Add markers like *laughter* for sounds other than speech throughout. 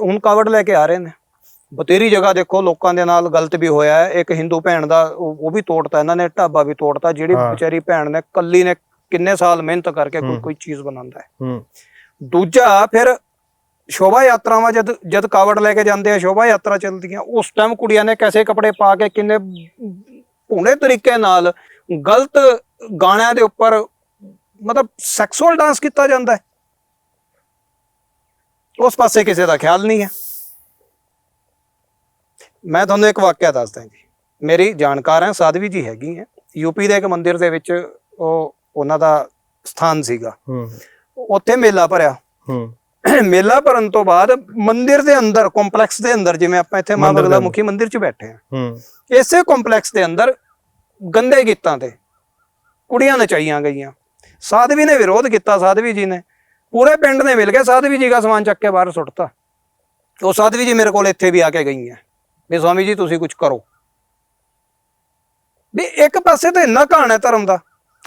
ਹੁਣ ਕਾਵੜ ਲੈ ਕੇ ਆ ਰਹੇ ਨੇ। ਬਤੇਰੀ ਜਗ੍ਹਾ ਦੇਖੋ ਲੋਕਾਂ ਦੇ ਨਾਲ ਗਲਤ ਵੀ ਹੋਇਆ ਹੈ। ਇੱਕ ਹਿੰਦੂ ਭੈਣ ਦਾ ਉਹ ਉਹ ਵੀ ਤੋੜਤਾ ਇਹਨਾਂ ਨੇ ਢਾਬਾ ਵੀ ਤੋੜਤਾ ਜਿਹੜੀ ਹਾਂ। ਵਿਚਾਰੀ ਭੈਣ ਨੇ ਕੱਲੀ ਨੇ ਕਿੰਨੇ ਸਾਲ ਮਿਹਨਤ ਕਰਕੇ ਕੋਈ ਹੂੰ। ਕੋਈ ਚੀਜ਼ ਬਣਾਉਂਦਾ ਹੈ। ਹੂੰ। ਦੂਜਾ ਫਿਰ ਸ਼ੋਭਾ ਯਾਤਰਾਵਾਂ ਜਦ ਜਦ ਕਾਵੜ ਲੈ ਕੇ ਜਾਂਦੇ ਆ ਸ਼ੋਭਾ ਯਾਤਰਾ ਚੱਲਦੀਆਂ ਉਸ ਟਾਈਮ ਕੁੜੀਆਂ ਨੇ ਕੈਸੇ ਕੱਪੜੇ ਪਾ ਕੇ ਕਿੰਨੇ ਭੂਣੇ ਤਰੀਕੇ ਨਾਲ ਗਲਤ ਗਾਣਿਆਂ ਦੇ ਉੱਪਰ ਮਤਲਬ ਸੈਕਸੁਅਲ ਡਾਂਸ ਕੀਤਾ ਜਾਂਦਾ ਹੈ। ਉਸ ਪਾਸੇ ਕਿਸੇ ਦਾ ਖਿਆਲ ਨਹੀਂ ਹੈ। ਮੈਂ ਤੁਹਾਨੂੰ ਇੱਕ ਵਾਕਿਆ ਦੱਸਦਾ ਜੀ। ਮੇਰੀ ਜਾਣਕਾਰ ਹੈ ਸਾਧਵੀ ਜੀ ਹੈਗੀ ਹੈ। ਯੂਪੀ ਦੇ ਇੱਕ ਮੰਦਿਰ ਦੇ ਵਿੱਚ ਉਹ ਉਹਨਾਂ ਦਾ ਸਥਾਨ ਸੀਗਾ। ਹੂੰ। ਉੱਥੇ ਮੇਲਾ ਭਰਿਆ। ਹੂੰ। ਮੇਲਾ ਭਰਨ ਤੋਂ ਬਾਅਦ ਮੰਦਿਰ ਦੇ ਅੰਦਰ ਕੰਪਲੈਕਸ ਦੇ ਅੰਦਰ ਜਿਵੇਂ ਆਪਾਂ ਇੱਥੇ ਮਾਂ ਬਗਲਾ। ਮੁਖੀ ਮੰਦਿਰ 'ਚ ਬੈਠੇ ਆ ਹੂੰ। ਇਸੇ ਕੰਪਲੈਕਸ ਦੇ ਅੰਦਰ ਗੰਦੇ ਗੀਤਾਂ ਤੇ ਕੁੜੀਆਂ ਨਚਾਈਆਂ ਗਈਆਂ। ਸਾਧਵੀ ਨੇ ਵਿਰੋਧ ਕੀਤਾ ਸਾਧਵੀ ਜੀ ਨੇ। ਪੂਰੇ ਪਿੰਡ ਨੇ ਮਿਲ ਕੇ ਸਾਧਵੀ ਜੀ ਦਾ ਸਮਾਨ ਚੱਕ ਕੇ ਬਾਹਰ ਸੁੱਟਤਾ। ਉਹ ਸਾਧਵੀ ਜੀ ਮੇਰੇ ਕੋਲ ਇੱਥੇ ਵੀ ਆ ਕੇ ਗਈਆਂ ਵੀ ਸਵਾਮੀ ਜੀ ਤੁਸੀਂ ਕੁਝ ਕਰੋ। ਵੀ ਇੱਕ ਪਾਸੇ ਤਾਂ ਇੰਨਾ ਕਹਾਣ ਹੈ ਧਰਮ ਦਾ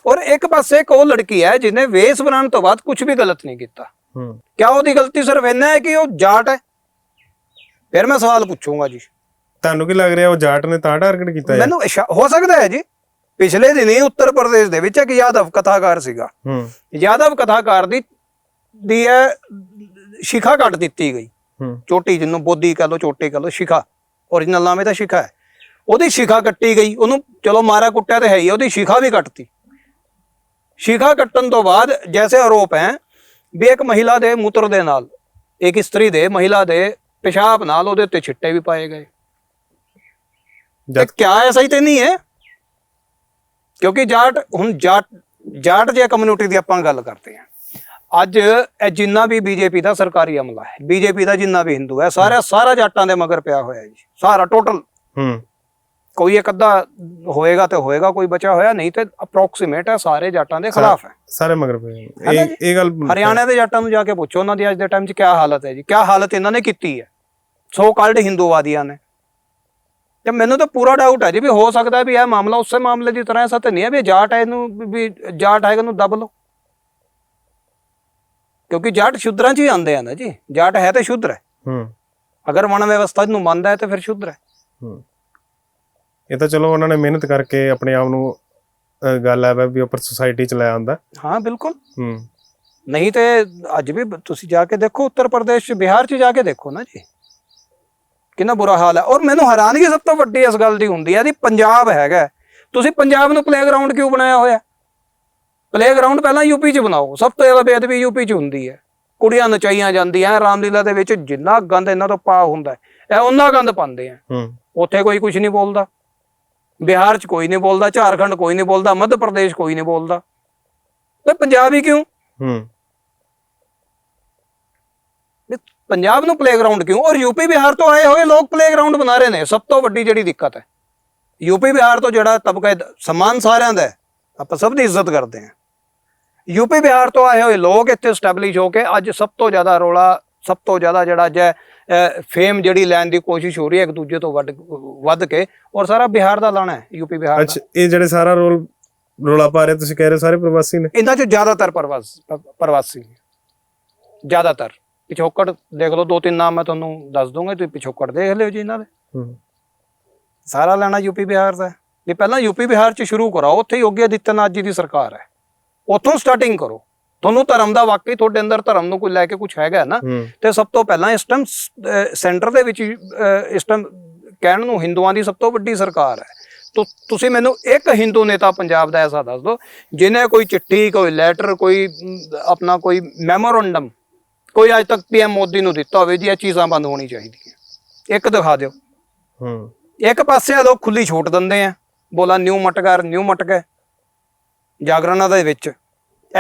ਔਰ ਇੱਕ ਪਾਸੇ ਇੱਕ ਉਹ ਲੜਕੀ ਹੈ ਜਿਹਨੇ ਵੇਸ ਬਣਾਉਣ ਤੋਂ ਬਾਅਦ ਕੁਝ ਵੀ ਗਲਤ ਨਹੀਂ ਕੀਤਾ। ਹੂੰ। ਕਿਆ ਉਹਦੀ ਗਲਤੀ ਸਿਰਫ ਇੰਨਾ ਹੈ ਕਿ ਉਹ ਜਾਟ ਹੈ? ਫਿਰ ਮੈਂ ਸਵਾਲ ਪੁੱਛੂੰਗਾ ਜੀ। ਤੁਹਾਨੂੰ ਕੀ ਲੱਗ ਰਿਹਾ ਉਹ ਜਾਟ ਨੇ ਤਾਂ ਟਾਰਗੇਟ ਕੀਤਾ ਮੈਨੂੰ ਹੋ ਸਕਦਾ ਹੈ ਜੀ। ਪਿਛਲੇ ਦਿਨੀ ਉੱਤਰ ਪ੍ਰਦੇਸ਼ ਦੇ ਵਿੱਚ ਇੱਕ ਯਾਦਵ ਕਥਾਕਾਰ ਸੀਗਾ। ਹੂੰ। ਯਾਦਵ ਕਥਾਕਾਰ ਦੀ ਦੀ ਹੈ ਸ਼ਿਖਾ ਕੱਟ ਦਿੱਤੀ ਗਈ। ਹੂੰ। ਚੋਟੀ ਜਿਹਨੂੰ ਬੋਧੀ ਕਹ ਲੋ ਚੋਟੀ ਕਹ ਲੋ ਸ਼ਿਖਾ। Origignal ਨਾਮ ਇਹਦਾ ਸ਼ਿਖਾ ਹੈ। ਉਹਦੀ ਸ਼ਿਖਾ ਕੱਟੀ ਗਈ। ਉਹਨੂੰ ਚਲੋ ਮਾਰਾ ਕੁੱਟਿਆ ਤੇ ਹੈ ਹੀ ਉਹਦੀ ਸ਼ਿਖਾ ਵੀ ਕੱਟਤੀ। ਸ਼ਿਖਾ ਕੱਟਣ ਤੋਂ ਬਾਅਦ ਜੈਸੇ ਆਰੋਪ ਹੈ ਵੀ ਇੱਕ ਮਹਿਲਾ ਦੇ ਮੂਤਰ ਦੇ ਨਾਲ ਇੱਕ ਇਸਤਰੀ ਦੇ ਮਹਿਲਾ ਦੇ ਪਿਸ਼ਾਬ ਨਾਲ ਉਹਦੇ ਉੱਤੇ ਛਿੱਟੇ ਵੀ ਪਾਏ ਗਏ। ਤੇ ਕਿਆ ਐਸਾ ਹੀ ਤੇ ਨਹੀਂ ਹੈ? ਕਿਉਂਕਿ ਜਾਟ ਹੁਣ ਜਾਟ ਜਾਟ ਜੇ ਕਮਿਊਨਿਟੀ ਦੀ ਆਪਾਂ ਗੱਲ ਕਰਦੇ ਹਾਂ। ਅੱਜ ਇਹ ਜਿੰਨਾ ਵੀ ਬੀਜੇਪੀ ਦਾ ਸਰਕਾਰੀ ਅਮਲਾ ਹੈ ਬੀਜੇਪੀ ਦਾ ਜਿੰਨਾ ਵੀ ਹਿੰਦੂ ਹੈ ਸਾਰਾ ਸਾਰਾ ਜਾਟਾਂ ਦੇ ਮਗਰ ਪਿਆ ਹੋਇਆ ਹੈ ਜੀ ਸਾਰਾ ਟੋਟਲ ਹੂੰ। ਕੋਈ ਇੱਕ ਅੱਧਾ ਹੋਏਗਾ ਤੇ ਹੋਏਗਾ ਕੋਈ ਬਚਾ ਹੋਇਆ ਨਹੀਂ ਤੇ ਅਪਰੋਕਸੀਮੇਟ ਹੈ ਸਾਰੇ ਜਾਟਾਂ ਦੇ ਖਿਲਾਫ ਹੈ। ਸਾਰੇ ਮਗਰ ਪਏ ਨੇ। ਹੈ ਨਾ ਇਹ? ਇਹ ਗੱਲ ਹਰਿਆਣਾ ਦੇ ਜਾਟਾਂ ਨੂੰ ਜਾ ਕੇ ਪੁੱਛੋ ਉਹਨਾਂ ਦੀ ਅੱਜ ਦੇ ਟਾਈਮ 'ਚ ਕੀ ਹਾਲਤ ਹੈ ਜੀ? ਕੀ ਹਾਲਤ ਇਹਨਾਂ ਨੇ ਕੀਤੀ ਹੈ? ਸੋ ਕਾਲਡ ਹਿੰਦੂਵਾਦੀਆਂ ਨੇ। ਤੇ ਮੈਨੂੰ ਤਾਂ ਪੂਰਾ ਡਾਊਟ ਹੈ ਜੀ ਵੀ ਹੋ ਸਕਦਾ ਹੈ ਵੀ ਇਹ ਮਾਮਲਾ ਉਸੇ ਮਾਮਲੇ ਦੀ ਤਰ੍ਹਾਂ ਐਸਾ ਤਾਂ ਨਹੀਂ ਹੈ ਵੀ ਜਾਟ ਹੈ ਇਹਨੂੰ ਵੀ- ਜਾਟ ਹੈ ਇਹਨੂੰ ਦਬ ਲਓ। ਕਿਉਂਕਿ ਜਾਟ ਸ਼ੁੱਧਰਾਂ 'ਚ ਹੀ ਆਉਂਦੇ ਆ ਨਾ ਜੀ। ਜਾਟ ਹੈ ਤੇ ਸ਼ੁੱਧਰ ਹੈ। ਹੂੰ। ਅਗਰ ਵਣ ਵਿਵਸਥਾ ਨੂੰ ਮੰਨਦਾ ਹੈ ਤੇ ਫਿਰ ਸ਼ੁੱਧਰ ਹੈ। ਹੂੰ। ਇਹ ਤਾਂ ਚਲੋ ਉਹਨਾਂ ਨੇ ਮਿਹਨਤ ਕਰਕੇ ਆਪਣੇ ਆਪ ਨੂੰ ਗੱਲ ਹੈ ਵੀ ਉੱਪਰ ਸੁਸਾਇਟੀ ਚ ਲੈ ਆਂਦਾ। ਹਾਂ ਬਿਲਕੁਲ। ਹੂੰ। ਨਹੀਂ ਤੇ ਅੱਜ ਵੀ ਬ- ਤੁਸੀਂ ਜਾ ਕੇ ਦੇਖੋ ਉੱਤਰ ਪ੍ਰਦੇਸ਼ ਚ ਬਿਹਾਰ ਚ ਜਾ ਕੇ ਦੇਖੋ ਨਾ ਜੀ। ਕਿੰਨਾ ਬੁਰਾ ਹਾਲ ਹੈ। ਔਰ ਮੈਨੂੰ ਹੈਰਾਨਗੀ ਸਭ ਤੋਂ ਵੱਡੀ ਇਸ ਗੱਲ ਦੀ ਹੁੰਦੀ ਹੈ ਦੀ ਪੰਜਾਬ ਹੈਗਾ। ਤੁਸੀਂ ਪੰਜਾਬ ਨੂੰ ਪਲੇਗਰਾਉਂਡ ਕਿਉਂ ਬਣਾਇਆ ਹੋਇਆ? ਪਲੇਗਰਾਉਂਡ ਪਹਿਲਾਂ ਯੂਪੀ ਚ ਬਣਾਓ ਸਭ ਤੋਂ ਜ਼ਿਆਦਾ ਬੇਅਦਬੀ ਯੂਪੀ ਚ ਹੁੰਦੀ ਹੈ। ਕੁੜੀਆਂ ਨਚਾਈਆਂ ਜਾਂਦੀਆਂ ਰਾਮਲੀਲਾ ਦੇ ਵਿੱਚ ਜਿੰਨਾ ਗੰਦ ਇਹਨਾਂ ਤੋਂ ਪਾ ਹੁੰਦਾ ਹੈ, ਇਹ ਉਹਨਾਂ ਗੰਦ ਪਾਉਂਦੇ ਆ। ਉੱਥੇ ਕੋਈ ਕੁਝ ਨਹੀਂ ਬੋਲਦਾ। ਬਿਹਾਰ ਚ ਕੋਈ ਨਹੀਂ ਬੋਲਦਾ ਝਾਰਖੰਡ ਕੋਈ ਨਹੀਂ ਬੋਲਦਾ ਮੱਧ ਪ੍ਰਦੇਸ਼ ਕੋਈ ਨਹੀਂ ਬੋਲਦਾ। ਤੇ ਪੰਜਾਬ ਹੀ ਕਿਉਂ? ਹੂੰ। ਪੰਜਾਬ ਨੂੰ ਪਲੇਗਰਾਉਂਡ ਕਿਉਂ? ਔਰ ਯੂਪੀ ਬਿਹਾਰ ਤੋਂ ਆਏ ਹੋਏ ਲੋਕ ਪਲੇਗਰਾਉਂਡ ਬਣਾ ਰਹੇ ਨੇ ਸਭ ਤੋਂ ਵੱਡੀ ਜਿਹੜੀ ਦਿੱਕਤ ਹੈ। ਯੂਪੀ ਬਿਹਾਰ ਤੋਂ ਜਿਹੜਾ ਤਬਕਾ ਸਮਾਨ ਸਾਰਿਆਂ ਦਾ ਆਪਾਂ ਸਭ ਦੀ ਇੱਜ਼ਤ ਕਰਦੇ ਹਾਂ। ਯੂਪੀ ਬਿਹਾਰ ਤੋਂ ਆਏ ਹੋਏ ਲੋਕ ਇੱਥੇ ਸਟੈਬਲਿਸ਼ ਹੋ ਕੇ ਅੱਜ ਸਭ ਤੋਂ ਜ਼ਿਆਦਾ ਰੋਲਾ ਸਭ ਤੋਂ ਜ਼ਿਆਦਾ ਜਿਹੜਾ ਅੱਜ ਫੇਮ ਜਿਹੜੀ ਲੈਣ ਦੀ ਕੋਸ਼ਿਸ਼ ਹੋ ਰਹੀ ਹੈ ਇੱਕ ਦੂਜੇ ਤੋਂ ਵੱਧ ਵੱਧ ਕੇ ਔਰ ਸਾਰਾ ਬਿਹਾਰ ਦਾ ਲਾਣਾ ਹੈ ਯੂਪੀ ਬਿਹਾਰ ਦਾ। ਅੱਛਾ ਇਹ ਜਿਹੜੇ ਸਾਰਾ ਰੋਲ ਰੋਲਾ ਪਾ ਰਹੇ ਤੁਸੀਂ ਕਹਿ ਰਹੇ ਸਾਰੇ ਪ੍ਰਵਾਸੀ ਨੇ? ਇਹਨਾਂ ਚੋਂ ਜ਼ਿਆਦਾਤਰ ਪ੍ਰਵਾਸ ਪ੍ਰਵਾਸੀ। ਜ਼ਿਆਦਾਤਰ। ਪਿਛੋਕੜ ਦੇਖ ਲਓ ਦੋ ਤਿੰਨ ਨਾਮ ਮੈਂ ਤੁਹਾਨੂੰ ਦੱਸ ਦੂੰਗਾ ਤੁਸੀਂ ਪਿਛੋਕੜ ਦੇਖ ਲਿਓ ਜੀ ਇਹਨਾਂ ਦੇ। ਸਾਰਾ ਲੈਣਾ ਯੂਪੀ ਬਿਹਾਰ ਦਾ। ਵੀ ਪਹਿਲਾਂ ਯੂਪੀ ਬਿਹਾਰ ਚ ਸ਼ੁਰੂ ਕਰਾਓ ਉੱਥੇ ਯੋਗੀ ਆਦਿੱਤਿਆਨਾਥ ਜੀ ਦੀ ਸਰਕਾਰ ਹੈ। ਉੱਥੋਂ ਸਟਾਰਟਿੰਗ ਕਰੋ। ਤੁਹਾਨੂੰ ਧਰਮ ਦਾ ਵਾਕਈ ਤੁਹਾਡੇ ਅੰਦਰ ਧਰਮ ਨੂੰ ਕੋਈ ਲੈ ਕੇ ਕੁਝ ਹੈਗਾ ਨਾ ਤੇ ਸਭ ਤੋਂ ਪਹਿਲਾਂ ਇਸ ਟਾਈਮ ਸੈਂਟਰ ਦੇ ਵਿੱਚ ਇਸ ਟਾਈਮ ਕਹਿਣ ਨੂੰ ਹਿੰਦੂਆਂ ਦੀ ਸਭ ਤੋਂ ਵੱਡੀ ਸਰਕਾਰ ਹੈ। ਤੁ- ਤੁਸੀਂ ਮੈਨੂੰ ਇੱਕ ਹਿੰਦੂ ਨੇਤਾ ਪੰਜਾਬ ਦਾ ਐਸਾ ਦੱਸ ਦਿਓ ਜਿਨੇ ਕੋਈ ਚਿੱਠੀ ਕੋਈ ਲੈਟਰ ਕੋਈ ਆਪਣਾ ਕੋਈ ਮੈਮੋਰੰਡਮ ਕੋਈ ਅੱਜ ਤੱਕ ਪੀਐਮ ਮੋਦੀ ਨੂੰ ਦਿੱਤਾ ਹੋਵੇ ਜੀ ਇਹ ਚੀਜ਼ਾਂ ਬੰਦ ਹੋਣੀ ਚਾਹੀਦੀਆਂ। ਇੱਕ ਦਿਖਾ ਦਿਓ। ਹੂੰ। ਇੱਕ ਪਾਸੇ ਆ ਲੋਕ ਖੁੱਲੀ ਛੂਟ ਦਿੰਦੇ ਆ। ਬੋਲਾ ਨਿਊ ਮਟਕਰ ਨਿਊ ਮਟਕੇ ਜਾਗਰਨਾਂ ਦੇ ਵਿੱਚ।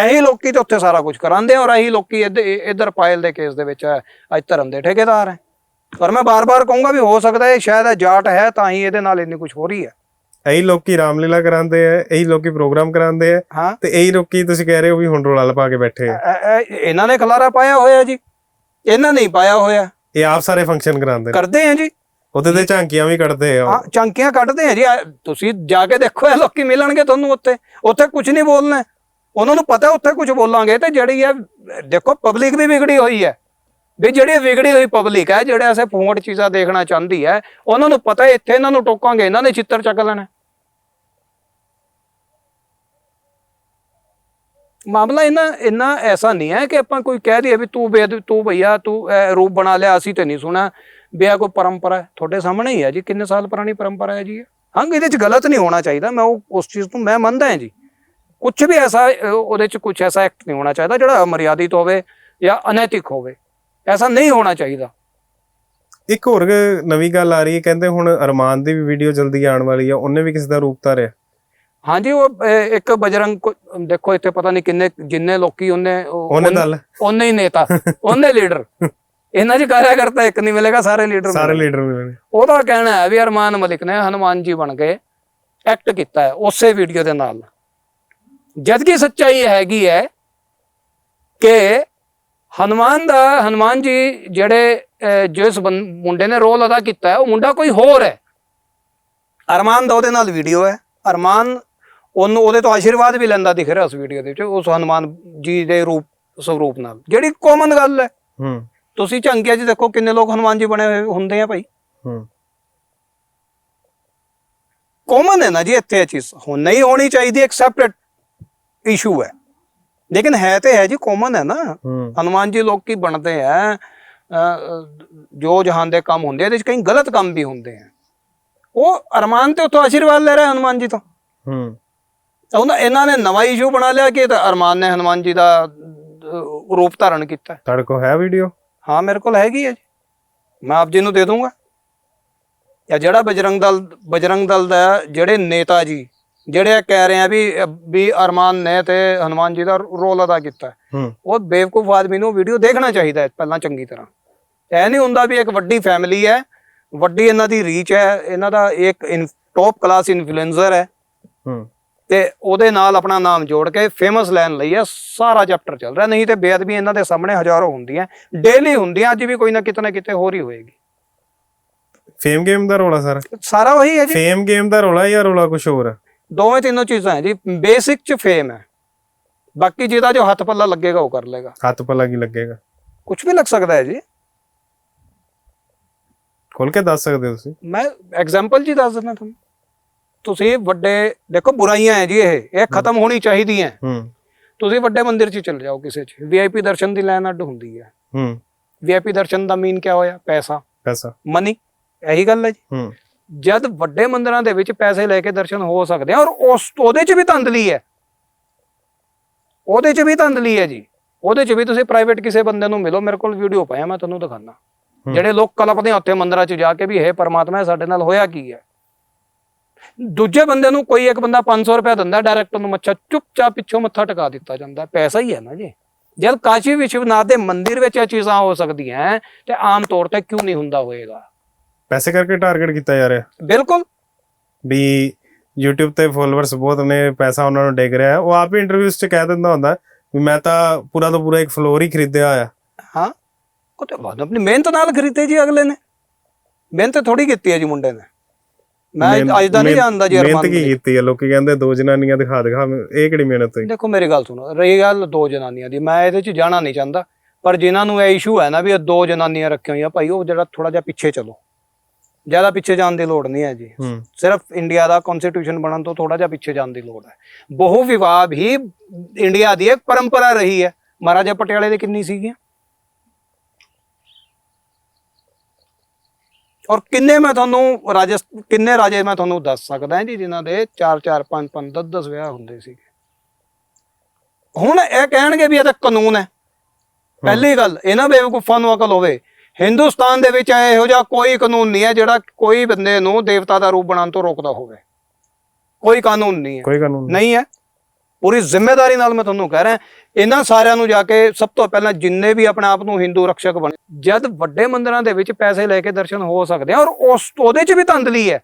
ਇਹੀ ਲੋਕੀ ਤੇ ਉੱਥੇ ਸਾਰਾ ਕੁਝ ਕਰਾਉਂਦੇ ਔਰ ਇਹੀ ਲੋਕੀ ਇੱਧ- ਇੱਧਰ ਪਾਇਲ ਦੇ ਕੇਸ ਦੇ ਵਿੱਚ ਅੱਜ ਧਰਮ ਦੇ ਠੇਕੇਦਾਰ ਹੈ। ਪਰ ਮੈਂ ਬਾਰ-ਬਾਰ ਕਹੂੰਗਾ ਵੀ ਹੋ ਸਕਦਾ ਇਹ ਸ਼ਾਇਦ ਇਹ ਜਾਟ ਹੈ ਤਾਂ ਹੀ ਇਹਦੇ ਨਾਲ ਇੰਨੀ ਕੁਝ ਹੋ ਰਹੀ ਹੈ। ਇਹੀ ਲੋਕੀ ਰਾਮਲੀਲਾ ਕਰਾਉਂਦੇ ਆ ਇਹੀ ਲੋਕੀ ਪ੍ਰੋਗਰਾਮ ਕਰਾਉਂਦੇ ਆ ਤੇ ਇਹੀ ਲੋਕੀ ਤੁਸੀਂ ਕਹਿ ਰਹੇ ਹੋ ਵੀ ਹੁਣ ਰੋਲਾ ਲਪਾ ਕੇ ਬੈਠੇ ਆ। ਇਹ- ਇਹ- ਇਹਨਾਂ ਨੇ ਖਲਾਰਾ ਪਾਇਆ ਹੋਇਆ ਜੀ। ਇਹਨਾਂ ਨੇ ਹੀ ਪਾਇਆ ਹੋਇਆ। ਇਹ ਆਪ ਸਾਰੇ ਫੰਕਸ਼ਨ ਕਰਾਉਂਦੇ ਕਰਦੇ ਆ ਜੀ। ਉਹਦੇ ਤੇ ਝਾਂਕੀਆਂ ਵੀ ਕੱਢਦੇ ਆ ਹਾਂ। ਚੰਕੀਆਂ ਕੱਢਦੇ ਆ ਜੀ। ਆ ਤੁਸੀਂ ਜਾ ਕੇ ਦੇਖੋ ਇਹ ਲੋਕੀ ਮਿਲਣਗੇ ਤੁਹਾਨੂੰ ਉੱਥੇ। ਉੱਥੇ ਕੁਝ ਨਹੀਂ ਬੋਲਣਾ। ਉਹਨਾਂ ਨੂੰ ਪਤਾ ਉੱਥੇ ਕੁਝ ਬੋਲਾਂਗੇ ਤੇ ਜਿਹੜੀ ਹੈ ਦੇਖੋ ਪਬਲਿਕ ਵੀ ਵਿਗੜੀ ਹੋਈ ਹੈ। ਵੀ ਜਿਹੜੀ ਵਿਗੜੀ ਹੋਈ ਪਬਲਿਕ ਹੈ ਜਿਹੜੇ ਐਸੇ ਫੋਂਟ ਚੀਜ਼ਾਂ ਦੇਖਣਾ ਚਾਹੁੰਦੀ ਹੈ ਉਹਨਾਂ ਨੂੰ ਪਤਾ ਇੱਥੇ ਇਹਨਾਂ ਨੂੰ ਟੋਕਾਂਗੇ ਇਹਨਾਂ ਨੇ ਚਿੱਤਰ ਚੱਕ ਲੈਣਾ। ਮਾਮਲਾ ਇਹਨਾਂ ਇੰਨਾ ਐਸਾ ਨਹੀਂ ਹੈ ਕਿ ਆਪਾਂ ਕੋਈ ਕਹਿ ਦਈਏ ਵੀ ਤੂੰ ਬੇਦ ਤੂੰ ਭਈਆ ਤੂੰ ਰੂਪ ਬਣਾ ਲਿਆ ਅਸੀਂ ਤੇ ਨਹੀਂ ਸੁਣਾ। ਵੀ ਕੋਈ ਪਰੰਪਰਾ ਹੈ? ਤੁਹਾਡੇ ਸਾਹਮਣੇ ਹੀ ਹੈ ਜੀ ਕਿੰਨੇ ਸਾਲ ਪੁਰਾਣੀ ਪਰੰਪਰਾ ਹੈ ਜੀ। ਹਾਂ ਇਹਦੇ ਚ ਗਲਤ ਨਹੀਂ ਹੋਣਾ ਚਾਹੀਦਾ ਮੈਂ ਉਹ ਉਸ ਚੀਜ਼ ਨੂੰ ਮੈਂ ਮੰਨਦਾ ਹਾਂ ਜੀ। ਕੁਝ ਵੀ ਐਸਾ ਉਹਦੇ ਚ ਕੁਝ ਐਸਾ ਐਕਟ ਨਹੀਂ ਹੋਣਾ ਚਾਹੀਦਾ ਜਿਹੜਾ ਅਮਰਿਆਦਿਤ ਹੋਵੇ ਜਾਂ ਅਨੈਤਿਕ ਹੋਵੇ। ਐਸਾ ਨਹੀਂ ਹੋਣਾ ਚਾਹੀਦਾ। ਇੱਕ ਹੋਰ ਨਵੀਂ ਗੱਲ ਆ ਰਹੀ ਹੈ ਕਹਿੰਦੇ ਹੁਣ ਅਰਮਾਨ ਦੀ ਵੀ ਵੀਡੀਓ ਜਲਦੀ ਆਉਣ ਵਾਲੀ ਆ ਉਹਨੇ ਵੀ ਕਿਸ ਦਾ ਰੂਪ ਧਾਰਿਆ। ਹਾਂਜੀ ਉਹ ਇੱਕ ਬਜਰੰਗ ਦੇਖੋ ਇੱਥੇ ਪਤਾ ਨਹੀਂ ਕਿੰਨੇ ਜਿੰਨੇ ਲੋਕੀ ਉਹਨੇ ਉਹ- ਉਹਨੇ ਉਹਨੇ- ਦਲ। ਉਹਨੇ ਹੀ ਨੇਤਾ *laughs* ਉਹਨੇ ਲੀਡਰ। ਇਹਨਾਂ ਚ ਕਾਰਿਆ ਕਰਤਾ? ਇੱਕ ਨਹੀਂ ਮਿਲੇਗਾ ਸਾਰੇ ਲੀਡਰ ਸਾਰੇ ਲੀਡਰ ਮਿਲਣੇ ਉਹਦਾ ਕਹਿਣਾ ਹੈ ਵੀ ਅਰਮਾਨ ਮਲਿਕ ਨੇ ਹਨੂਮਾਨ ਜੀ ਬਣ ਕੇ ਐਕਟ ਕੀਤਾ ਹੈ ਉਸੇ ਵੀਡੀਓ ਦੇ ਨਾਲ। ਜਦ ਕਿ ਸੱਚਾਈ ਹੈਗੀ ਹੈ ਕਿ ਹਨੂਮਾਨ ਦਾ ਹਨੂਮਾਨ ਜੀ ਜਿਹੜੇ ਜਿਸ ਮੁੰਡੇ ਨੇ ਰੋਲ ਅਦਾ ਕੀਤਾ ਹੈ ਉਹ ਮੁੰਡਾ ਕੋਈ ਹੋਰ ਹੈ। ਅਰਮਾਨ ਦਾ ਉਹਦੇ ਨਾਲ ਵੀਡੀਓ ਹੈ। ਅਰਮਾਨ ਉਹਨੂੰ ਉਹਦੇ ਤੋਂ ਆਸ਼ੀਰਵਾਦ ਵੀ ਲੈਂਦਾ ਦਿਖ ਰਿਹਾ ਉਸ ਵੀਡੀਓ ਦੇ ਵਿੱਚ ਉਸ ਹਨੂਮਾਨ ਜੀ ਦੇ ਰੂਪ ਸਰੂਪ ਨਾਲ। ਜਿਹੜੀ ਕਾਮਨ ਗੱਲ ਹੈ। ਹੂੰ। ਤੁਸੀਂ ਝੰਕਿਆ ਜੀ ਦੇਖੋ ਕਿੰਨੇ ਲੋਕ ਹਨੂਮਾਨ ਜੀ ਬਣੇ ਹੋਏ ਹੁੰਦੇ ਆ ਭਾਈ। ਹੂੰ। ਕਾਮਨ ਹੈ ਨਾ ਜੀ ਇੱਥੇ ਇਹ ਚੀਜ਼। ਹੋ ਨਹੀਂ ਹੋਣੀ ਚਾਹੀਦੀ ਇੱਕ ਸੈਪਰੇਟ ਇਸ਼ੂ ਹੈ। ਲੇਕਿਨ ਹੈ ਤੇ ਹੈ ਜੀ ਕਾਮਨ ਹੈ ਨਾ। ਹਨੂਮਾਨ ਜੀ ਲੋਕ ਕੀ ਬਣਦੇ ਆ? ਜੋ ਜਹਾਨ ਦੇ ਕੰਮ ਹੁੰਦੇ ਆ ਇਹਦੇ ਚ ਕਈ ਗਲਤ ਕੰਮ ਵੀ ਹੁੰਦੇ ਆ। ਉਹ ਅਰਮਾਨ ਤੇ ਉਤੋਂ ਆਸ਼ੀਰਵਾਦ ਲੈ ਰਿਹਾ ਹਨੂਮਾਨ ਜੀ ਤੋਂ। ਹੂੰ। ਉਹਨਾਂ ਇਹਨਾਂ ਨੇ ਨਵਾਂ ਇਸ਼ੂ ਬਣਾ ਲਿਆ ਕਿ ਤਾਂ ਅਰਮਾਨ ਨੇ ਹਨੂਮਾਨ ਜੀ ਦਾ ਰੂਪ ਧਾਰਨ ਕੀਤਾ। ਤੁਹਾਡੇ ਕੋਲ ਹੈ ਵੀਡੀਓ ਹਾਂ ਮੇਰੇ ਕੋਲ ਹੈਗੀ ਹੈ ਜੀ। ਮੈਂ ਆਪ ਜੀ ਨੂੰ ਦੇ ਦੂੰਗਾ ਜਾਂ ਜਿਹੜਾ ਬਜਰੰਗ ਦਲ ਬਜਰੰਗ ਦਲ ਦਾ ਜਿਹੜੇ ਨੇਤਾ ਜੀ ਜਿਹੜੇ ਇਹ ਕਹਿ ਰਹੇ ਆ ਵੀ ਵੀ ਅਰਮਾਨ ਨੇ ਤੇ ਹਨੂਮਾਨ ਜੀ ਦਾ ਰੋਲ ਅਦਾ ਕੀਤਾ। ਉਹ ਬੇਵਕੂਫ ਆਦਮੀ ਨੂੰ ਵੀਡੀਓ ਦੇਖਣਾ ਚਾਹੀਦਾ ਹੈ ਪਹਿਲਾਂ ਚੰਗੀ ਤਰ੍ਹਾਂ। ਇਹ ਨਹੀਂ ਹੁੰਦਾ ਵੀ ਇੱਕ ਵੱਡੀ ਫੈਮਿਲੀ ਹੈ ਵੱਡੀ ਇਹਨਾਂ ਦੀ ਰੀਚ ਹੈ ਇਹਨਾਂ ਦਾ ਇੱਕ ਟੌਪ ਕਲਾਸ ਇਨਫਲੂਐਂਸਰ ਹੈ। ਹੂੰ। ਤੇ ਉਹਦੇ ਨਾਲ ਆਪਣਾ ਨਾਮ ਜੋੜ ਕੇ ਫੇਮਸ ਲੈਣ ਲਈ ਹੈ ਸਾਰਾ ਚੈਪਟਰ ਚੱਲ ਰਿਹਾ। ਨਹੀਂ ਤੇ ਬੇਅਦਬੀ ਇਹਨਾਂ ਦੇ ਸਾਹਮਣੇ ਹਜ਼ਾਰਾਂ ਹੁੰਦੀਆਂ ਡੇਲੀ ਹੁੰਦੀਆਂ ਅੱਜ ਵੀ ਕੋਈ ਨਾ ਕਿਤੇ ਨਾ ਕਿਤੇ ਹੋ ਰਹੀ ਹੋਏਗੀ। ਫੇਮ ਗੇਮ ਦਾ ਰੋਲਾ ਸਾਰਾ? ਸਾਰਾ ਉਹੀ ਹੈ ਜੀ। ਫੇਮ ਗੇਮ ਦਾ ਰੋਲਾ ਜਾਂ ਰੋਲਾ ਕੁਝ ਹੋਰ? ਹੈ ਦੋਵੇਂ ਤਿੰਨੋਂ ਚੀਜ਼ਾਂ ਹੈ ਜੀ। ਬੇਸਿਕ ਚ ਫੇਮ ਹੈ। ਬਾਕੀ ਜਿਹਦਾ ਜੋ ਹੱਥ ਪੱਲਾ ਲੱਗੇਗਾ ਉਹ ਕਰ ਲੇਗਾ ਹੱਥ ਪੱਲਾ ਕੀ ਲੱਗੇਗਾ? ਕੁਝ ਵੀ ਲੱਗ ਸਕਦਾ ਹੈ ਜੀ। ਖੋਲ ਕੇ ਦੱਸ ਸਕਦੇ ਹੋ ਤੁਸੀਂ? ਮੈਂ ਐਗਜ਼ਾਮਪਲ ਜੀ ਦੱਸ ਦਿੰਦਾ ਤੁਹਾਨੂੰ। ਤੁਸੀਂ ਵੱਡੇ ਦੇਖੋ ਬੁਰਾਈਆਂ ਹੈ ਜੀ ਇਹ ਇਹ ਖਤਮ ਹੋਣੀ ਚਾਹੀਦੀਆਂ ਹੂੰ। ਤੁਸੀਂ ਵੱਡੇ ਮੰਦਿਰ 'ਚ ਚਲੇ ਜਾਓ ਕਿਸੇ 'ਚ। ਵੀਆਈਪੀ ਦਰਸ਼ਨ ਦੀ ਲਾਈਨ ਅੱਡ ਹੁੰਦੀ ਹੈ। ਹੂੰ। ਵੀਆਈਪੀ ਦਰਸ਼ਨ ਦਾ ਮੀਨ ਕਿਆ ਹੋਇਆ? ਪੈਸਾ। ਪੈਸਾ। ਮਨੀ ਇਹੀ ਗੱਲ ਹੈ ਜੀ। ਹੂੰ। ਜਦ ਵੱਡੇ ਮੰਦਿਰਾਂ ਦੇ ਵਿੱਚ ਪੈਸੇ ਲੈ ਕੇ ਦਰਸ਼ਨ ਹੋ ਸਕਦੇ ਆ ਔਰ ਉਸ ਉਹਦੇ 'ਚ ਵੀ ਧੰਦਲੀ ਹੈ। ਉਹਦੇ 'ਚ ਵੀ ਧੰਦਲੀ ਹੈ ਜੀ। ਉਹਦੇ 'ਚ ਵੀ ਤੁਸੀਂ ਪ੍ਰਾਈਵੇਟ ਕਿਸੇ ਬੰਦੇ ਨੂੰ ਮਿਲੋ। ਮੇਰੇ ਕੋਲ ਵੀਡੀਓ ਪਾਇਆ ਮੈਂ ਤੁਹਾਨੂੰ ਦਿਖਾਣਾ। ਜਿਹੜੇ ਲੋਕ ਕਲਪਦੇ ਆ ਉੱਥੇ ਮੰਦਿਰਾਂ 'ਚ ਜਾ ਕੇ ਵੀ ਹੈ ਪਰਮਾਤਮਾ ਇਹ ਸਾਡੇ ਨਾਲ ਹੋਇਆ ਕੀ ਹੈ। ਦੂਜੇ ਬੰਦੇ ਨੂੰ ਕੋਈ ਇੱਕ ਬੰਦਾ 500 ਰੁਪਏ ਦਿੰਦਾ ਡਾਇਰੈਕਟ ਉਹਨੂੰ ਮੱਛਾ ਚੁੱਪਚਾਪ ਪਿੱਛੋਂ ਮੱਥਾ ਟਿਕਾ ਦਿੱਤਾ ਜਾਂਦਾ ਪੈਸਾ ਹੀ ਹੈ ਨਾ ਜੀ। ਜਦ ਕਾਸ਼ੀ ਵਿਸ਼ਵਨਾਥ ਦੇ ਮੰਦਿਰ ਵਿੱਚ ਇਹ ਚੀਜ਼ਾਂ ਹੋ ਸਕਦੀਆਂ ਤੇ ਆਮ ਤੌਰ ਤੇ ਕਿਉਂ ਨਹੀਂ ਹੁੰਦਾ ਹੋਏਗਾ? ਪੈਸੇ ਕਰਕੇ ਟਾਰਗੇਟ ਕੀਤਾ ਜਾ ਰਿਹਾ ਬਿਲਕੁਲ। ਵੀ YouTube ਤੇ ਫੋਲੋਅਰਸ ਬਹੁਤ ਨੇ ਪੈਸਾ ਉਹਨਾਂ ਨੂੰ ਡਿੱਗ ਰਿਹਾ। ਉਹ ਆਪ ਹੀ ਇੰਟਰਵਿਊਜ਼ 'ਚ ਕਹਿ ਦਿੰਦਾ ਹੁੰਦਾ ਵੀ ਮੈਂ ਤਾਂ ਪੂਰਾ ਤੋਂ ਪੂਰਾ ਇੱਕ ਫਲੋਰ ਹੀ ਖਰੀਦਿਆ ਹੋਇਆ। ਹਾਂ। ਉਹ ਤੇ ਬਾਅਦ ਆਪਣੀ ਮਿਹਨਤ ਨਾਲ ਖਰੀਦੇ ਜੀ ਅਗਲੇ ਨੇ। ਮਿਹਨਤ ਥੋੜੀ ਕੀਤੀ ਹੈ ਜੀ ਮੁੰਡੇ ਨੇ। ਮੈਂ ਅੱਜ ਦਾ ਨਹੀਂ ਜਾਣਦਾ ਜੀ ਮਿਹਨਤ ਕੀ। ਕੀਤੀ ਹੈ ਲੋਕੀ ਕਹਿੰਦੇ ਦੋ ਜਨਾਨੀਆਂ ਦਿਖਾ ਦਿਖਾ ਇਹ ਕਿਹੜੀ ਮਿਹਨਤ ਹੋਈ? ਦੇਖੋ ਮੇਰੀ ਗੱਲ ਸੁਣੋ। ਰਹੀ ਗੱਲ ਦੋ ਜਨਾਨੀਆਂ ਦੀ। ਮੈਂ ਇਹਦੇ 'ਚ ਜਾਣਾ ਨਹੀਂ ਚਾਹੁੰਦਾ। ਪਰ ਜਿਨ੍ਹਾਂ ਨੂੰ ਇਹ ਇਸ਼ੂ ਹੈ ਨਾ ਵੀ ਇਹ ਦੋ ਜਨਾਨੀਆਂ ਰੱਖੀਆਂ ਹੋਈਆਂ ਭਾਈ ਉਹ ਜਿਹੜਾ ਥੋੜਾ ਜਿਹਾ ਪਿੱਛੇ ਚਲੋ। ਜ਼ਿਆਦਾ ਪਿੱਛੇ ਜਾਣ ਦੀ ਲੋੜ ਨਹੀਂ ਹੈ ਜੀ। ਹੂੰ। ਸਿਰਫ ਇੰਡੀਆ ਦਾ ਕਨਸਟੀਟਿਊਸ਼ਨ ਬਣਨ ਤੋਂ ਥੋੜਾ ਜਿਹਾ ਪਿੱਛੇ ਜਾਣ ਦੀ ਲੋੜ ਹੈ। ਬਹੁ ਵਿਵਾਹ ਵੀ ਇੰਡੀਆ ਦੀ ਇੱਕ ਪਰੰਪਰਾ ਰਹੀ ਹੈ। ਮਹਾਰਾਜਾ ਪਟਿਆਲੇ ਦੇ ਕਿੰਨੀ ਸੀਗੀਆਂ? ਔਰ ਕਿੰਨੇ ਮੈਂ ਤੁਹਾਨੂੰ ਰਾਜੇ ਕਿੰਨੇ ਰਾਜੇ ਮੈਂ ਤੁਹਾਨੂੰ ਦੱਸ ਸਕਦਾ ਹਾਂ ਜੀ ਜਿਨ੍ਹਾਂ ਦੇ 4 4 5 5 10 10 ਵਿਆਹ ਹੁੰਦੇ ਸੀਗੇ। ਹੁਣ ਇਹ ਕਹਿਣਗੇ ਵੀ ਇਹ ਤਾਂ ਕਾਨੂੰਨ ਹੈ। ਪਹਿਲੀ ਗੱਲ ਇਹਨਾਂ ਬੇਵਕੂਫਾਂ ਨੂੰ ਅਕਲ ਹੋਵੇ। ਹਿੰਦੁਸਤਾਨ ਦੇ ਵਿੱਚ ਇਹੋ ਜਿਹਾ ਕੋਈ ਕਾਨੂੰਨ ਨਹੀਂ ਹੈ ਜਿਹੜਾ ਕੋਈ ਬੰਦੇ ਨੂੰ ਦੇਵਤਾ ਦਾ ਰੂਪ ਬਣਾਉਣ ਤੋਂ ਰੋਕਦਾ ਹੋਵੇ। ਕੋਈ ਕਾਨੂੰਨ ਨਹੀਂ ਹੈ। ਕੋਈ ਕਾਨੂੰਨ। ਨਹੀਂ ਹੈ। ਪੂਰੀ ਜ਼ਿੰਮੇਵਾਰੀ ਨਾਲ ਮੈਂ ਤੁਹਾਨੂੰ ਕਹਿ ਰਿਹਾ ਇਹਨਾਂ ਸਾਰਿਆਂ ਨੂੰ ਜਾ ਕੇ ਸਭ ਤੋਂ ਪਹਿਲਾਂ ਜਿੰਨੇ ਵੀ ਆਪਣੇ ਆਪ ਨੂੰ ਹਿੰਦੂ ਰਕਸ਼ਕ ਬਣੇ ਜਦ ਵੱਡੇ ਮੰਦਿਰਾਂ ਦੇ ਵਿੱਚ ਪੈਸੇ ਲੈ ਕੇ ਦਰਸ਼ਨ ਹੋ ਸਕਦੇ ਆ ਔਰ ਉਸ ਉਹਦੇ 'ਚ ਵੀ ਧੰਦਲੀ ਹੈ।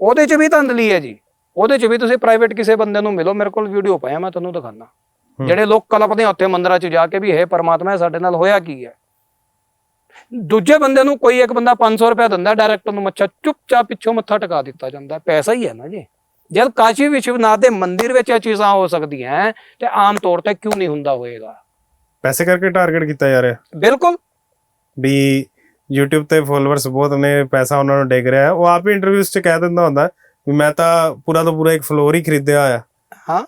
ਉਹਦੇ 'ਚ ਵੀ ਧੰਦਲੀ ਹੈ ਜੀ। ਉਹਦੇ 'ਚ ਵੀ ਤੁਸੀਂ ਪ੍ਰਾਈਵੇਟ ਕਿਸੇ ਬੰਦੇ ਨੂੰ ਮਿਲੋ ਮੇਰੇ ਕੋਲ ਵੀਡੀਓ ਪਾਇਆ ਮੈਂ ਤੁਹਾਨੂੰ ਦਿਖਾਣਾ। ਜਿਹੜੇ ਲੋਕ ਕਲਪਦੇ ਆ ਉੱਥੇ ਮੰਦਿਰਾਂ 'ਚ ਜਾ ਕੇ ਵੀ ਹੈ ਪਰਮਾਤਮਾ ਇਹ ਸਾਡੇ ਨਾਲ ਹੋਇਆ ਕੀ ਹੈ? ਦੂਜੇ ਬੰਦੇ ਨੂੰ ਕੋਈ ਇੱਕ ਬੰਦਾ 500 ਰੁਪਏ ਦਿੰਦਾ ਡਾਇਰੈਕਟ ਉਹਨੂੰ ਮੱਛਾ ਚੁੱਪਚਾਪ ਪਿੱਛੋਂ ਮੱਥਾ ਟਿਕਾ ਦਿੱਤਾ ਜਾਂਦਾ ਪੈਸਾ ਹੀ ਹੈ ਨਾ ਜੀ। ਜਦ ਕਾਸ਼ੀ ਵਿਸ਼ਵਨਾਥ ਦੇ ਮੰਦਿਰ ਵਿੱਚ ਇਹ ਚੀਜ਼ਾਂ ਹੋ ਸਕਦੀਆਂ ਤੇ ਆਮ ਤੌਰ ਤੇ ਕਿਉਂ ਨਹੀਂ ਹੁੰਦਾ ਹੋਏਗਾ? ਪੈਸੇ ਕਰਕੇ ਟਾਰਗੇਟ ਕੀਤਾ ਜਾ ਰਿਹਾ ਬਿਲਕੁਲ। ਵੀ YouTube ਤੇ ਫੋਲੋਅਰਸ ਬਹੁਤ ਨੇ ਪੈਸਾ ਉਹਨਾਂ ਨੂੰ ਡਿੱਗ ਰਿਹਾ ਉਹ ਆਪ ਹੀ ਇੰਟਰਵਿਊਜ਼ 'ਚ ਕਹਿ ਦਿੰਦਾ ਹੁੰਦਾ ਵੀ ਮੈਂ ਤਾਂ ਪੂਰਾ ਤੋਂ ਪੂਰਾ ਇੱਕ ਫਲੋਰ ਹੀ ਖਰੀਦਿਆ ਹੋਇਆ। ਹਾਂ।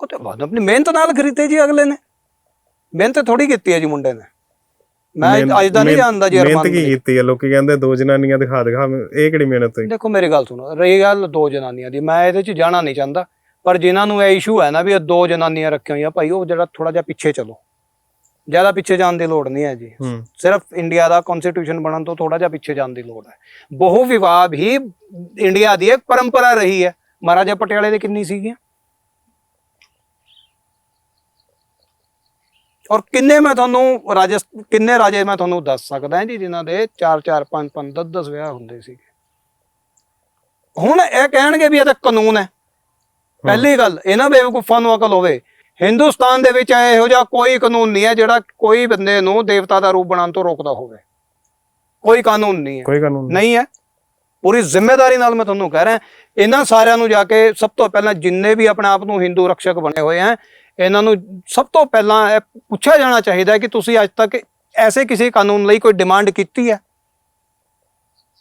ਉਹ ਤੇ ਬਾਅਦ ਆਪਣੀ ਮਿਹਨਤ ਨਾਲ ਖਰੀਦੇ ਜੀ ਅਗਲੇ ਨੇ। ਮਿਹਨਤ ਥੋੜੀ ਕੀਤੀ ਹੈ ਜੀ ਮੁੰਡੇ ਨੇ। ਮੈਂ ਅੱਜ ਦਾ ਨਹੀਂ ਜਾਣਦਾ ਜੀ ਮਿਹਨਤ ਕੀ। ਕੀਤੀ ਹੈ ਲੋਕੀ ਕਹਿੰਦੇ ਦੋ ਜਨਾਨੀਆਂ ਦਿਖਾ ਦਿਖਾ ਇਹ ਕਿਹੜੀ ਮਿਹਨਤ ਹੋਈ? ਦੇਖੋ ਮੇਰੀ ਗੱਲ ਸੁਣੋ ਰਹੀ ਗੱਲ ਦੋ ਜਨਾਨੀਆਂ ਦੀ। ਮੈਂ ਇਹਦੇ 'ਚ ਜਾਣਾ ਨਹੀਂ ਚਾਹੁੰਦਾ ਪਰ ਜਿਨ੍ਹਾਂ ਨੂੰ ਇਹ ਇਸ਼ੂ ਹੈ ਨਾ ਵੀ ਇਹ ਦੋ ਜਨਾਨੀਆਂ ਰੱਖੀਆਂ ਹੋਈਆਂ ਭਾਈ ਉਹ ਜਿਹੜਾ ਥੋੜਾ ਜਿਹਾ ਪਿੱਛੇ ਚਲੋ। ਜ਼ਿਆਦਾ ਪਿੱਛੇ ਜਾਣ ਦੀ ਲੋੜ ਨਹੀਂ ਹੈ ਜੀ। ਹੂੰ। ਸਿਰਫ ਇੰਡੀਆ ਦਾ ਕਨਸਟੀਟਿਊਸ਼ਨ ਬਣਨ ਤੋਂ ਥੋੜਾ ਜਿਹਾ ਪਿੱਛੇ ਜਾਣ ਦੀ ਲੋੜ ਹੈ। ਬਹੁ ਵਿਵਾਹ ਵੀ ਇੰਡੀਆ ਦੀ ਇੱਕ ਪਰੰਪਰਾ ਰਹੀ ਹੈ। ਮਹਾਰਾਜਾ ਪਟਿਆਲੇ ਦੇ ਕਿੰਨੀ ਸੀਗੀਆਂ? ਔਰ ਕਿੰਨੇ ਮੈਂ ਤੁਹਾਨੂੰ ਰਾਜਸ ਕਿੰਨੇ ਰਾਜੇ ਮੈਂ ਤੁਹਾਨੂੰ ਦੱਸ ਸਕਦਾ ਹਾਂ ਜੀ ਜਿਨ੍ਹਾਂ ਦੇ 4 4 5 5 10 10 ਵਿਆਹ ਹੁੰਦੇ ਸੀਗੇ। ਹੁਣ ਇਹ ਕਹਿਣਗੇ ਵੀ ਇਹ ਤਾਂ ਕਾਨੂੰਨ ਹੈ। ਪਹਿਲੀ ਗੱਲ ਇਹਨਾਂ ਬੇਵਕੂਫਾਂ ਨੂੰ ਅਕਲ ਹੋਵੇ। ਹਿੰਦੁਸਤਾਨ ਦੇ ਵਿੱਚ ਇਹੋ ਜਿਹਾ ਕੋਈ ਕਾਨੂੰਨ ਨਹੀਂ ਹੈ ਜਿਹੜਾ ਕੋਈ ਬੰਦੇ ਨੂੰ ਦੇਵਤਾ ਦਾ ਰੂਪ ਬਣਾਉਣ ਤੋਂ ਰੋਕਦਾ ਹੋਵੇ। ਕੋਈ ਕਾਨੂੰਨ ਨਹੀਂ ਹੈ। ਕੋਈ ਕਾਨੂੰਨ ਨਹੀਂ। ਨਹੀਂ ਹੈ। ਪੂਰੀ ਜ਼ਿੰਮੇਵਾਰੀ ਨਾਲ ਮੈਂ ਤੁਹਾਨੂੰ ਕਹਿ ਰਿਹਾ ਇਹਨਾਂ ਸਾਰਿਆਂ ਨੂੰ ਜਾ ਕੇ ਸਭ ਤੋਂ ਪਹਿਲਾਂ ਜਿੰਨੇ ਵੀ ਆਪਣੇ ਆਪ ਨੂੰ ਹਿੰਦੂ ਰਕਸ਼ਕ ਬਣੇ ਹੋਏ ਆ ਇਹਨਾਂ ਨੂੰ ਸਭ ਤੋਂ ਪਹਿਲਾਂ ਇਹ ਪੁੱਛਿਆ ਜਾਣਾ ਚਾਹੀਦਾ ਹੈ ਕਿ ਤੁਸੀਂ ਅੱਜ ਤੱਕ ਐਸੇ ਕਿਸੇ ਕਾਨੂੰਨ ਲਈ ਕੋਈ ਡਿਮਾਂਡ ਕੀਤੀ ਹੈ?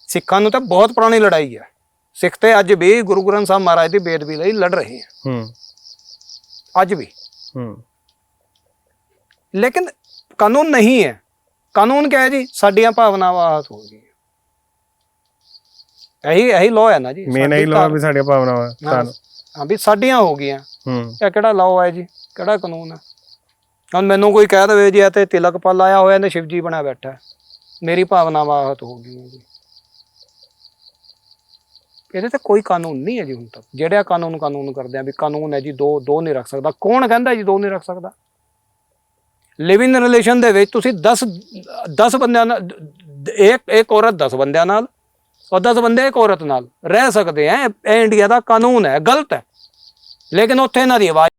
ਸਿੱਖਾਂ ਨੂੰ ਤਾਂ ਬਹੁਤ ਪੁਰਾਣੀ ਲੜਾਈ ਹੈ। ਸਿੱਖ ਤੇ ਅੱਜ ਵੀ ਗੁਰੂ ਗ੍ਰੰਥ ਸਾਹਿਬ ਮਹਾਰਾਜ ਦੀ ਬੇਦਬੀ ਲਈ ਲੜ ਰਹੇ ਹੈ। ਹੂੰ। ਅੱਜ ਵੀ। ਹੂੰ। ਲੇਕਿਨ ਕਾਨੂੰਨ ਨਹੀਂ ਹੈ। ਕਾਨੂੰਨ ਕਿਹਾ ਜੀ ਸਾਡੀਆਂ ਭਾਵਨਾਵਾਂ ਆਹਤ ਹੋ ਗਈਆਂ। ਇਹੀ ਇਹੀ ਲਾਅ ਹੈ ਨਾ ਜੀ ਮੇਨ ਇਹ ਲਾ ਵੀ ਸਾਡੀਆਂ ਭਾਵਨਾਵਾਂ ਹਾਂ ਵੀ ਸਾਡੀਆਂ ਹੋ ਗਈਆਂ। ਹੂੰ। ਇਹ ਕਿਹੜਾ ਲਾਅ ਹੈ ਜੀ? ਕਿਹੜਾ ਕਾਨੂੰਨ ਹੈ? ਹੁਣ ਮੈਨੂੰ ਕੋਈ ਕਹਿ ਦੇਵੇ ਜੀ, ਇਹ ਤੇ ਤਿਲਕ ਪਾ ਲਾਇਆ ਹੋਇਆ ਨੇ ਸ਼ਿਵਜੀ ਬਣਾ ਬੈਠਾ ਹੈ। ਮੇਰੀ ਭਾਵਨਾਵਾਂ ਆਹਤ ਹੋ ਗਈਆਂ ਜੀ। ਇਹਦੇ ਤੇ ਕੋਈ ਕਾਨੂੰਨ ਨਹੀਂ ਹੈ ਜੀ ਹੁਣ ਤੱਕ। ਜਿਹੜਾ ਕਾਨੂੰਨ ਕਾਨੂੰਨ ਕਰਦੇ ਆ ਵੀ ਕਾਨੂੰਨ ਹੈ ਜੀ, ਦੋ ਦੋ ਨਹੀਂ ਰੱਖ ਸਕਦਾ। ਕੌਣ ਕਹਿੰਦਾ ਜੀ ਦੋ ਨਹੀਂ ਰੱਖ ਸਕਦਾ? ਲਿਵ ਇਨ ਰਿਲੇਸ਼ਨ ਦੇ ਵਿੱਚ ਤੁਸੀਂ 10 10 ਬੰਦਿਆਂ ਨਾਲ, ਇੱਕ ਇੱਕ ਔਰਤ 10 ਬੰਦਿਆਂ ਨਾਲ ਔਰ 10 ਬੰਦੇ ਇੱਕ ਔਰਤ ਨਾਲ ਰਹਿ ਸਕਦੇ ਆ। ਇਹ ਇੰਡੀਆ ਦਾ ਕਾਨੂੰਨ ਹੈ, ਗਲਤ ਹੈ। ਲੇਕਿਨ ਉੱਥੇ ਇਹਨਾਂ ਦੀ ਆਵਾਜ਼